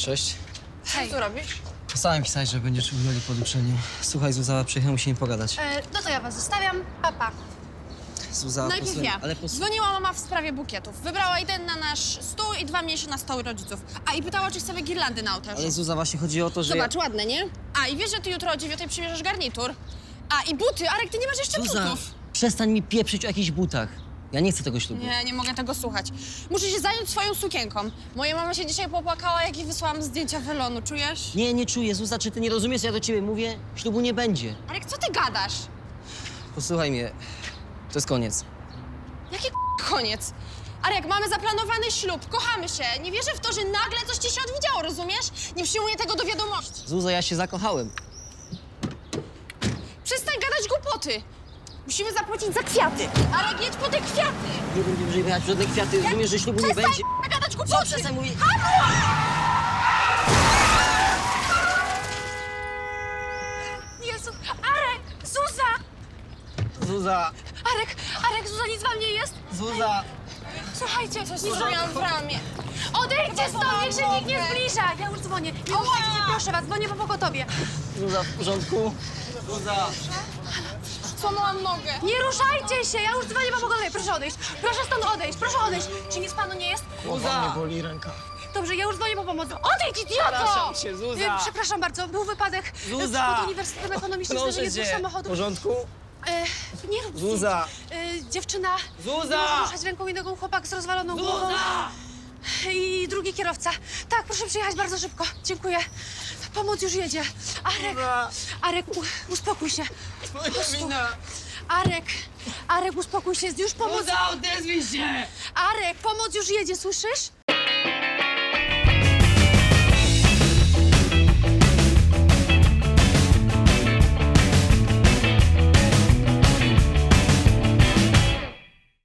Cześć. Co tu robisz? Pisałem pisać, że będziesz u Wioli po uczeniu. Słuchaj, Zuza, przyjechałem musimy pogadać. E, no to ja was zostawiam. Papa. Zuza, Najpierw posłuchaj, ja. ale pos... Dzwoniła mama w sprawie bukietów. Wybrała jeden na nasz stół i dwa mniejsze na stoły rodziców. A i pytała, czy chcemy girlandy na ołtarzu. Ale Zuza, właśnie chodzi o to, że Zobacz, ładne, nie? A i wiesz, że ty jutro o dziewiątej przymierzasz garnitur? A i buty, Arek, ty nie masz jeszcze ja... Zuza, butów. przestań mi pieprzyć o jakichś butach. Ja nie chcę tego ślubu. Nie, nie mogę tego słuchać. Muszę się zająć swoją sukienką. Moja mama się dzisiaj popłakała, jak jej wysłałam zdjęcia welonu, czujesz? Nie, nie czuję. Zuza, czy ty nie rozumiesz, ja do ciebie mówię? Ślubu nie będzie. Arek, co ty gadasz? Posłuchaj mnie. To jest koniec. Jaki k- koniec? Arek, mamy zaplanowany ślub, kochamy się. Nie wierzę w to, że nagle coś ci się odwiedziało, rozumiesz? Nie przyjmuję tego do wiadomości. Zuza, ja się zakochałem. Przestań gadać głupoty. Musimy zapłacić za kwiaty. Arek, jedź po te kwiaty. Nie będziemy żegnać żadne kwiaty. Rozumiesz, że ślubu nie Przestań będzie. k- gadać Co głupoty. przestań mówić? Jezu, Arek! Zuza! Zuza, Arek, Arek, Zuza, nic wam nie jest? Zuza. Słuchajcie, coś Nie zrobiłam w ramię. Odejdźcie stąd, niech się nikt nie zbliża! Ja już dzwonię. Nie ruszajcie się, proszę was, dzwonię po pogotowie. Zuza, w porządku? Zuza. Złamałam nogę. Nie ruszajcie się, ja już dzwonię po pogotowie. Proszę odejść, proszę stąd odejść, proszę odejść. Czy nic panu nie jest? Zuza. boli ręka. Dobrze, ja już dzwonię po pomoc. Odejdź, idioto! Przepraszam cię, Zuza. E, Przepraszam bardzo, był wypadek e, Zuza. pod Uniwersytetem Ekonomicznym, Proszę zderzenie dwóch cię. W samochodów. porządku? E, nie rób Zuza. zdjęć. E, dziewczyna. Zuza! Nie może ruszać ręką i nogą chłopak z rozwaloną głową. I drugi kierowca. Tak, proszę przyjechać bardzo szybko. Dziękuję. Pomoc już jedzie. Arek. Arek, u, uspokój się. Moja wina. Arek, Arek, uspokój się. Już pomoc. Zuza, odezwij się! Arek, pomoc już jedzie, słyszysz?